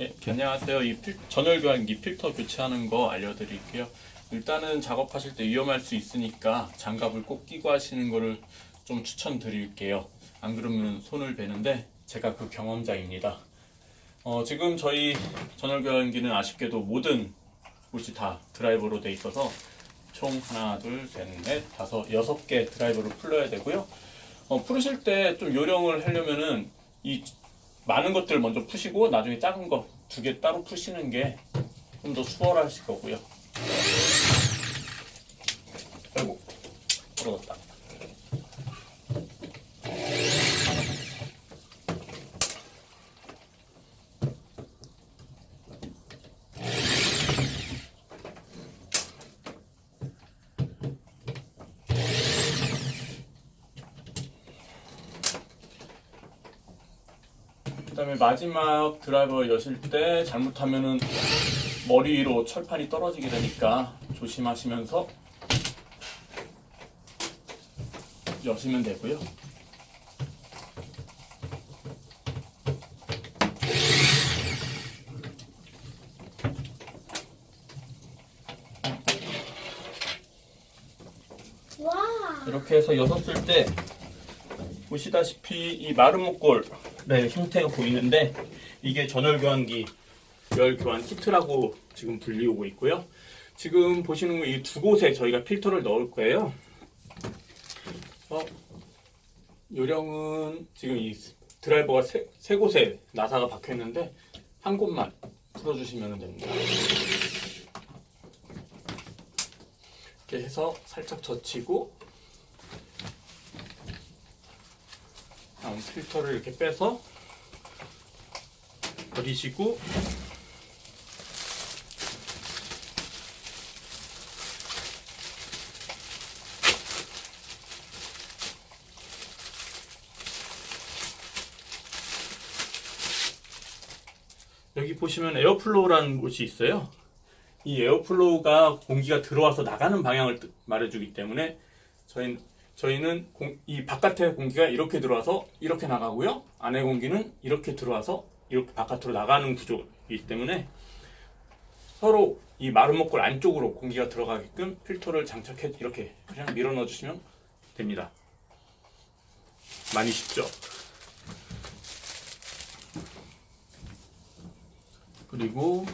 예, 안녕하세요. 이 필, 전열 교환기 필터 교체하는 거 알려드릴게요. 일단은 작업하실 때 위험할 수 있으니까 장갑을 꼭 끼고 하시는 거를 좀 추천드릴게요. 안 그러면 손을 베는데 제가 그 경험자입니다. 어, 지금 저희 전열 교환기는 아쉽게도 모든 곳이 다 드라이버로 돼 있어서 총 하나, 둘, 셋, 넷, 다섯, 여섯 개 드라이버를 풀러야 되고요. 어, 풀으실 때 좀 요령을 하려면은 이 많은 것들을 먼저 푸시고 나중에 작은 거 두 개 따로 푸시는 게 좀 더 수월하실 거고요. 아이고, 떨어졌다. 그다음에 마지막 드라이버 여실 때 잘못하면은 머리 위로 철판이 떨어지게 되니까 조심하시면서 여시면 되고요. 와. 이렇게 해서 여섰을 때 보시다시피 이 마른 목골의 형태가 보이는데 이게 전열 교환기 열 교환 키트라고 지금 불리우고 있고요. 지금 보시는 이 두 곳에 저희가 필터를 넣을 거예요. 어, 요령은 지금 이 드라이버가 세, 세 곳에 나사가 박혀 있는데 한 곳만 풀어주시면 됩니다. 이렇게 해서 살짝 젖히고 다음 필터를 이렇게 빼서 버리시고 여기 보시면 에어플로우라는 곳이 있어요. 이 에어플로우가 공기가 들어와서 나가는 방향을 뜻- 말해주기 때문에 저희는 저희는 공- 이 바깥의 공기가 이렇게 들어와서 이렇게 나가고요. 안의 공기는 이렇게 들어와서 이렇게 바깥으로 나가는 구조이기 때문에 서로 이 마른 목골 안쪽으로 공기가 들어가게끔 필터를 장착해 이렇게 그냥 밀어 넣어 주시면 됩니다. 많이 쉽죠? 그리고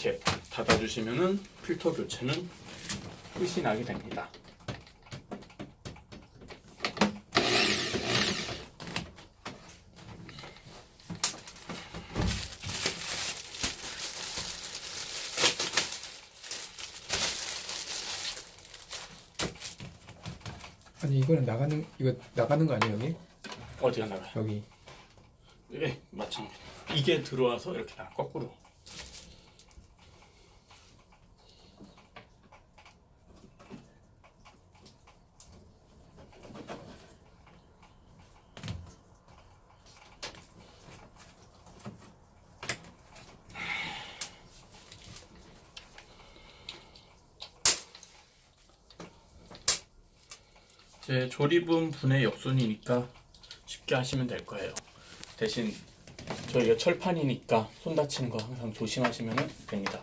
이렇게 닫아주시면은 필터 교체는 끝이 나게 됩니다. 아니 이거는 나가는 이거 나가는 거 아니에요 여기? 어디가 나가요? 여기 예, 맞습니다. 이게 들어와서 이렇게 나 거꾸로. 제 조립은 분해 역순이니까 쉽게 하시면 될 거예요. 대신 저희가 철판이니까 손 다치는 거 항상 조심하시면 됩니다.